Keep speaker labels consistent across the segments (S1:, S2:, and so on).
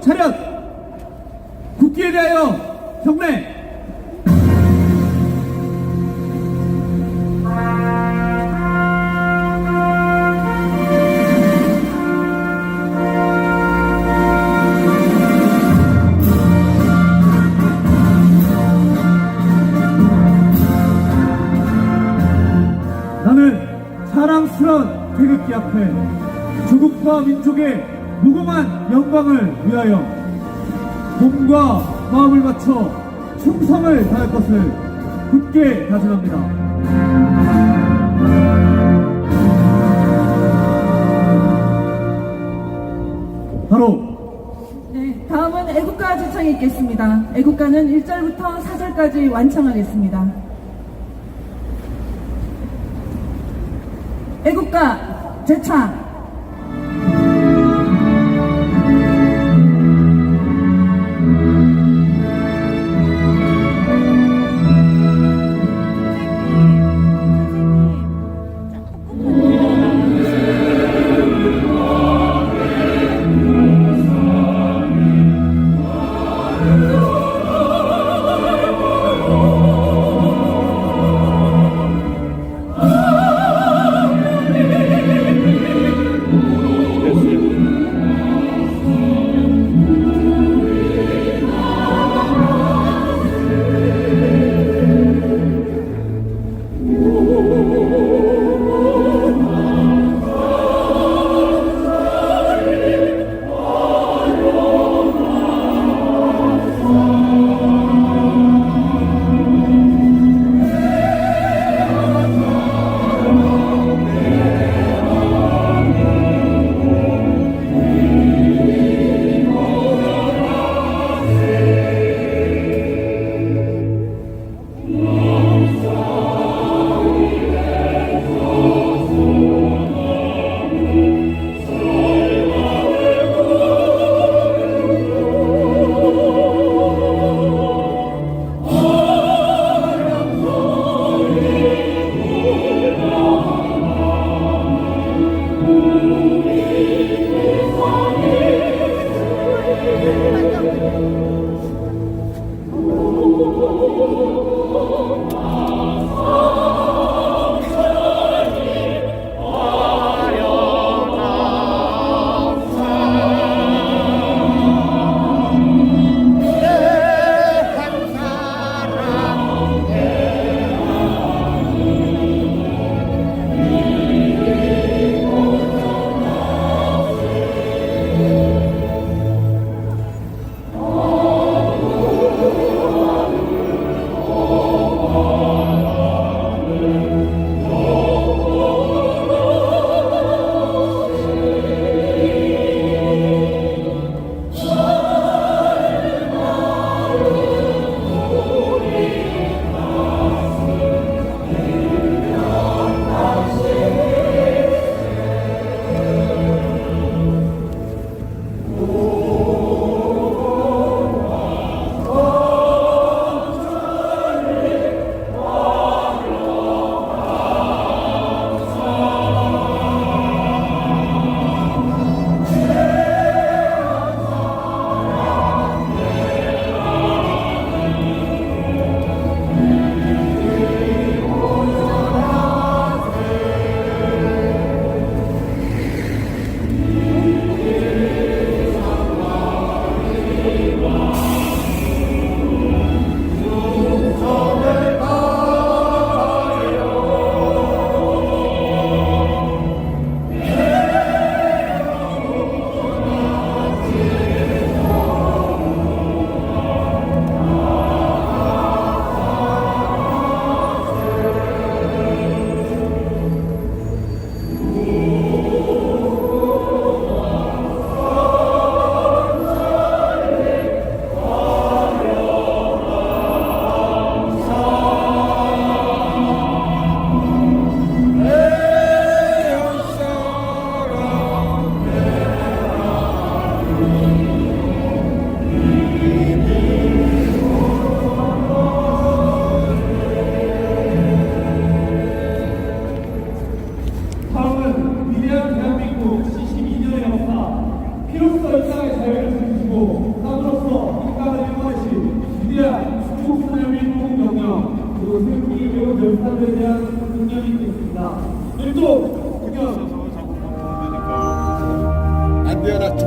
S1: 차렷! 국기에 대하여 경례! 나는 사랑스러운 태극기 앞에 조국과 민족의 무궁한 영광을 위하여 몸과 마음을 바쳐 충성을 다할 것을 굳게 다짐합니다. 바로
S2: 네, 다음은 애국가 제창이 있겠습니다. 애국가는 1절부터 4절까지 완창하겠습니다. 애국가 제창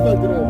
S3: 안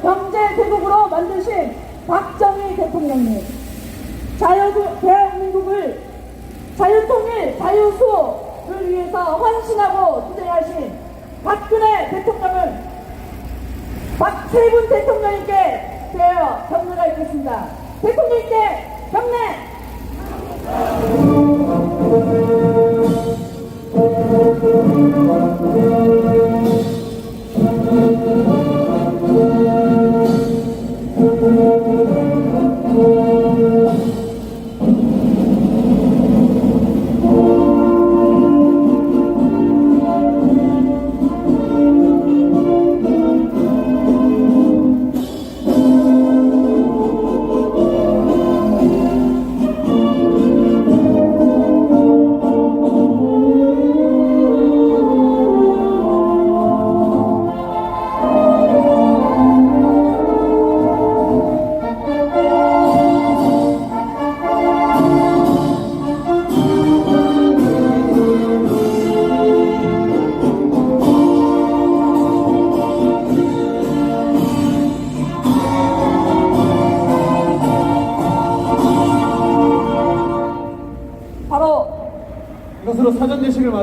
S2: 경제 대국으로 만드신 박정희 대통령님, 자유 대한민국을 자유통일, 자유수를 위해서 헌신하고 투쟁하신 박근혜 대통령을 박세분 대통령님께 대하여 경례가 있겠습니다. 대통령님께 경례!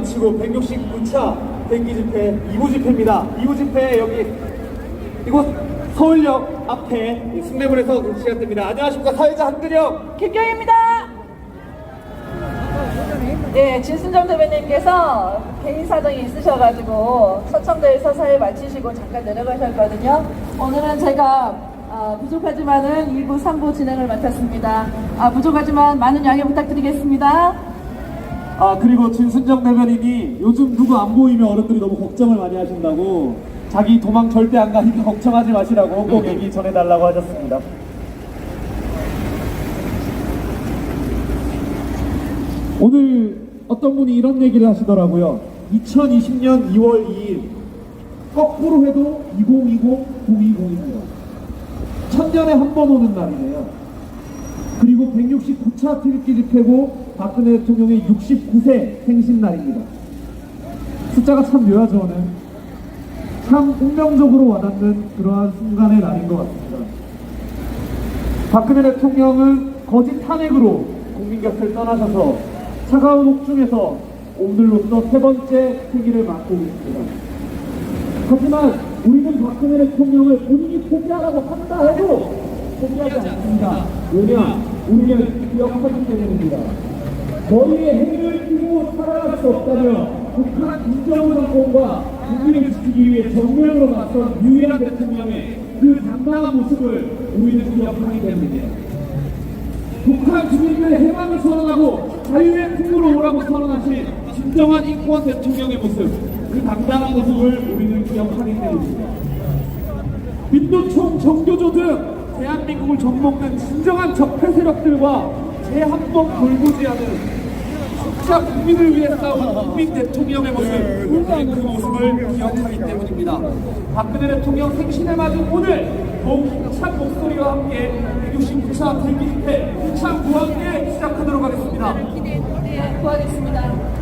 S1: 마치고 169차 대기 집회 2부 집회입니다. 2부 집회 여기 이곳 서울역 앞에 이 숭례문에서 시작됩니다. 안녕하십니까 사회자 한근영.
S2: 김경입니다. 네, 진순정 대변인께서 개인 사정이 있으셔가지고 서청대에 서 사회 마치시고 잠깐 내려가셨거든요. 오늘은 제가 아, 부족하지만은 2부, 3부 진행을 맡았습니다. 아, 부족하지만 많은 양해 부탁드리겠습니다.
S1: 아 그리고 진순정 대변인이 요즘 누구 안 보이면 어른들이 너무 걱정을 많이 하신다고 자기 도망 절대 안 가니까 걱정하지 마시라고 꼭 얘기 전해달라고 하셨습니다. 오늘 어떤 분이 이런 얘기를 하시더라고요. 2020년 2월 2일 거꾸로 해도 2020 920입니다. 천년에 한 번 오는 날이네요. 그리고 169차 태극기 집회고 박근혜 대통령의 69세 생신날입니다. 숫자가 참 묘하죠, 오늘. 참 운명적으로 와닿는 그러한 순간의 날인 것 같습니다. 박근혜 대통령은 거짓 탄핵으로 국민 곁을 떠나셔서 차가운 옥중에서 오늘로써 세 번째 생일을 맞고 있습니다. 하지만 우리는 박근혜 대통령을 본인이 포기하라고 한다 해도 포기하지 않습니다. 왜냐? 우리는 기억하기 때문입니다. 머리에 행을 끼고 살아갈 수 없다며 북한 인정정권과 국민을 지키기 위해 정면으로 맞선 유일한 대통령의 그 당당한 모습을 우리는 기억하기 때문입니다. 북한 주민들의 해방을 선언하고 자유의 풍으로 오라고 선언하신 진정한 인권 대통령의 모습, 그 당당한 모습을 우리는 기억하기 때문입니다. 민노총 정교조 등 대한민국을 접먹는 진정한 적폐 세력들과 제한번 돌보지 않은 자, 국민을 위해 싸운 국민 대통령의 모습, 우리 그 모습을 기억하기 때문입니다. 박근혜 대통령 생신에 맞은 오늘 힘찬 목소리와 함께 169차 대기집회 힘찬 함께 시작하도록 하겠습니다.
S2: 네, 구하겠습니다.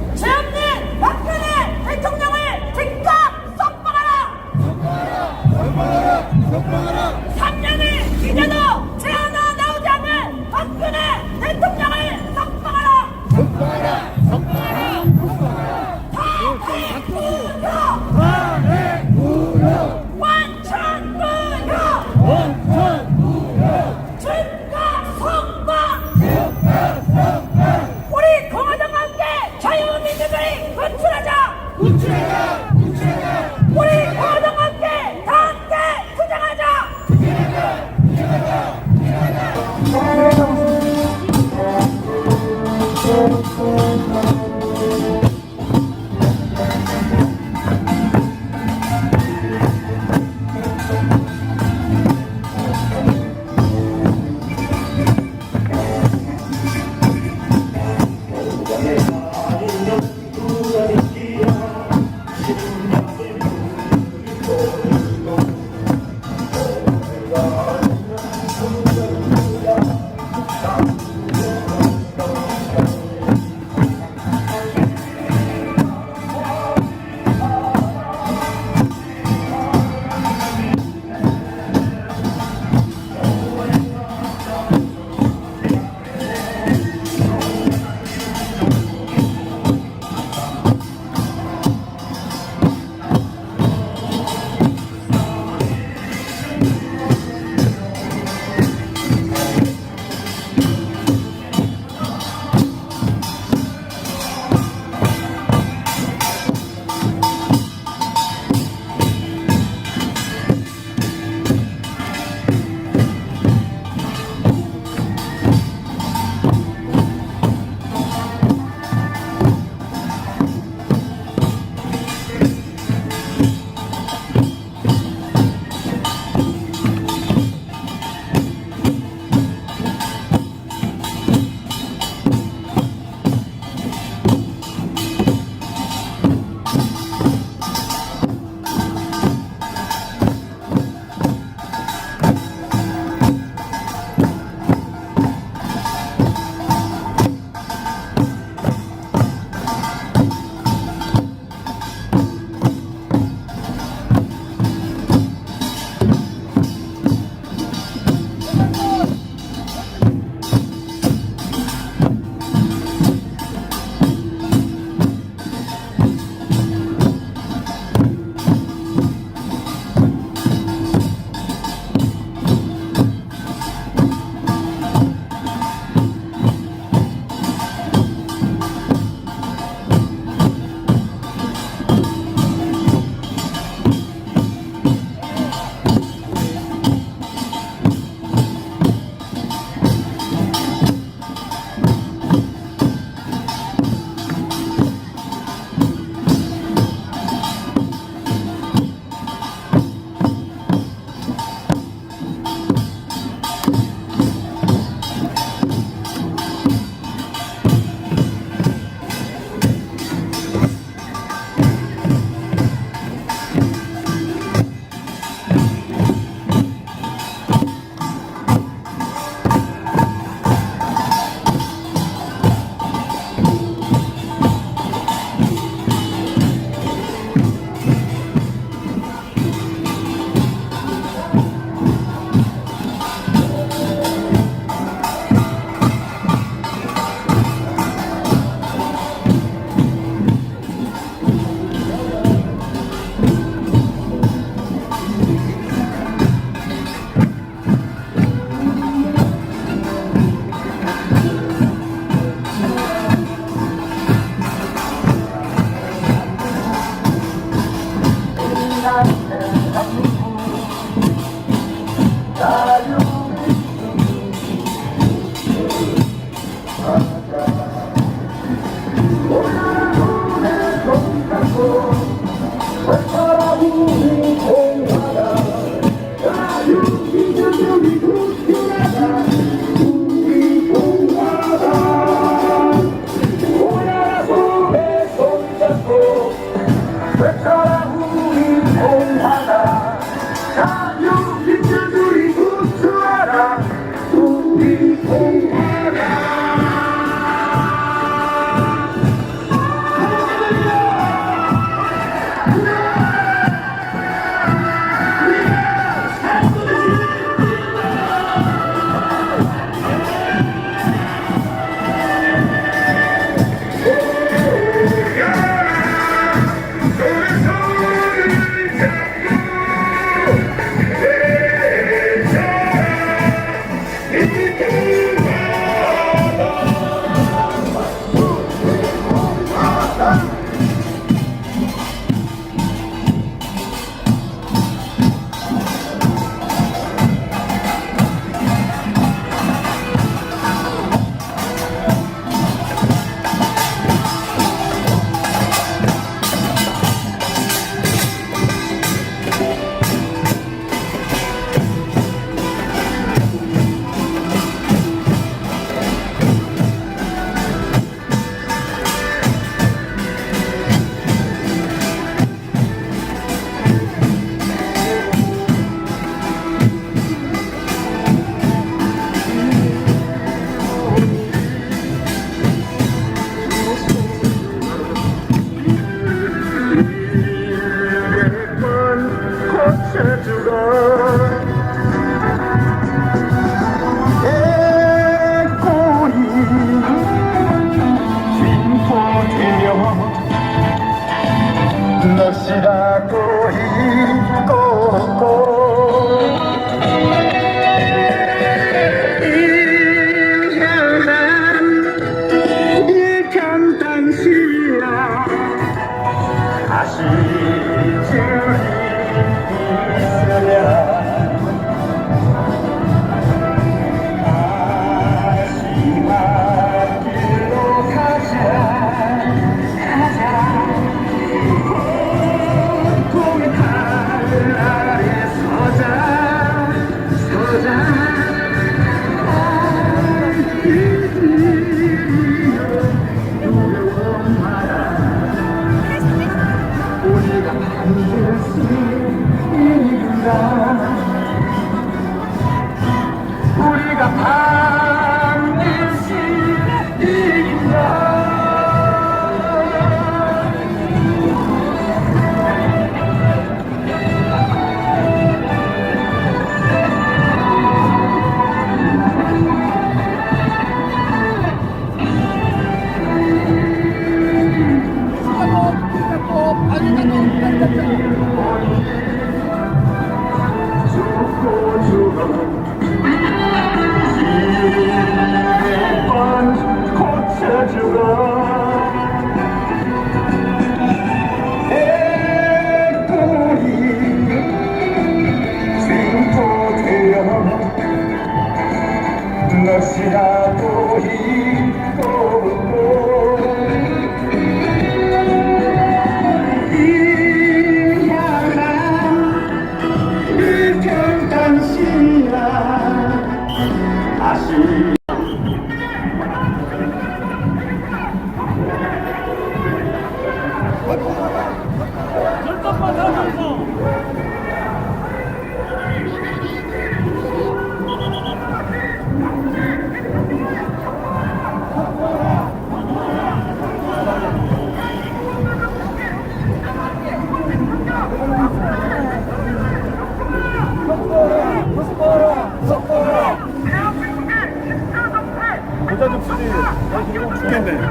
S2: 여자
S4: 접수지 나 지금 죽겠네.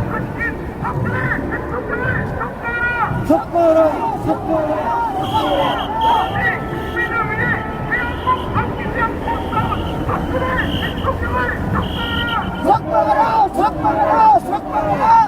S1: 삭발아 삭발아 삭발아 삭발아 삭발아